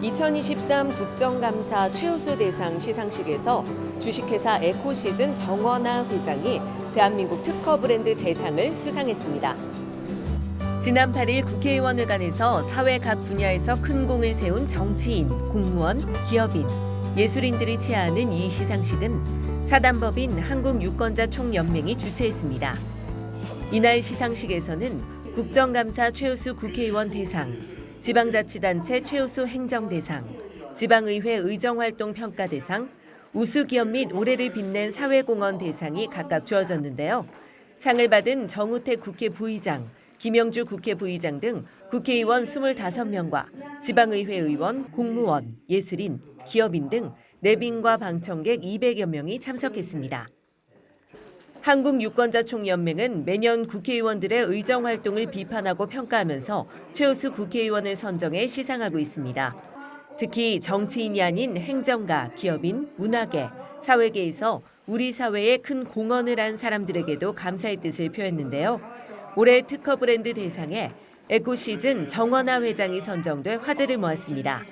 2023 국정감사 최우수 대상 시상식에서 주식회사 에코시즌 정원아 회장이 대한민국 특허 브랜드 대상을 수상했습니다. 지난 8일 국회의원회관에서 사회 각 분야에서 큰 공을 세운 정치인, 공무원, 기업인, 예술인들이 치하하는 이 시상식은 사단법인 한국유권자 총연맹이 주최했습니다. 이날 시상식에서는 국정감사 최우수 국회의원 대상, 지방자치단체 최우수 행정대상, 지방의회 의정활동 평가대상, 우수기업 및 올해를 빛낸 사회공헌 대상이 각각 주어졌는데요. 상을 받은 정우택 국회 부의장, 김영주 국회 부의장 등 국회의원 25명과 지방의회 의원, 공무원, 예술인, 기업인 등 내빈과 방청객 200여 명이 참석했습니다. 한국 유권자 총연맹은 매년 국회의원들의 의정 활동을 비판하고 평가하면서 최우수 국회의원을 선정해 시상하고 있습니다. 특히 정치인이 아닌 행정가, 기업인, 문화계, 사회계에서 우리 사회에 큰 공헌을 한 사람들에게도 감사의 뜻을 표했는데요. 올해 특허 브랜드 대상에 에코시즌 정원아 회장이 선정돼 화제를 모았습니다.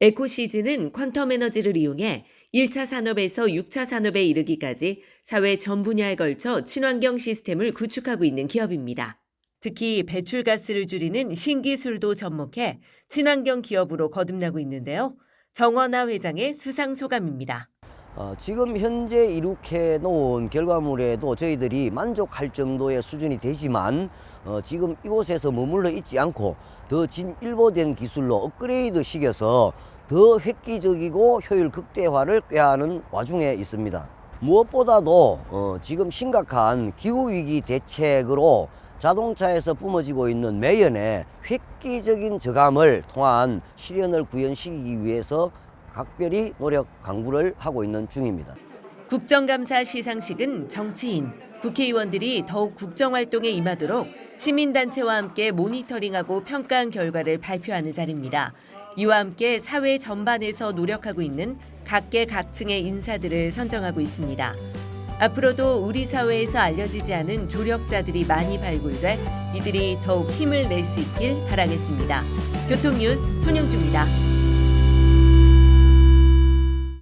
에코시즌은 퀀텀 에너지를 이용해 1차 산업에서 6차 산업에 이르기까지 사회 전 분야에 걸쳐 친환경 시스템을 구축하고 있는 기업입니다. 특히 배출가스를 줄이는 신기술도 접목해 친환경 기업으로 거듭나고 있는데요. 정원아 회장의 수상 소감입니다. 어, 지금 현재 이룩해 놓은 결과물에도 저희들이 만족할 정도의 수준이 되지만 어, 지금 이곳에서 머물러 있지 않고 더 진일보된 기술로 업그레이드 시켜서 더 획기적이고 효율 극대화를 꾀하는 와중에 있습니다. 무엇보다도 어, 지금 심각한 기후위기 대책으로 자동차에서 뿜어지고 있는 매연의 획기적인 저감을 통한 실현을 구현시키기 위해서 각별히 노력 강구를 하고 있는 중입니다. 국정감사 시상식은 정치인, 국회의원들이 더욱 국정활동에 임하도록 시민단체와 함께 모니터링하고 평가한 결과를 발표하는 자리입니다. 이와 함께 사회 전반에서 노력하고 있는 각계각층의 인사들을 선정하고 있습니다. 앞으로도 우리 사회에서 알려지지 않은 조력자들이 많이 발굴돼 이들이 더욱 힘을 낼 수 있길 바라겠습니다. 교통뉴스 손영주입니다.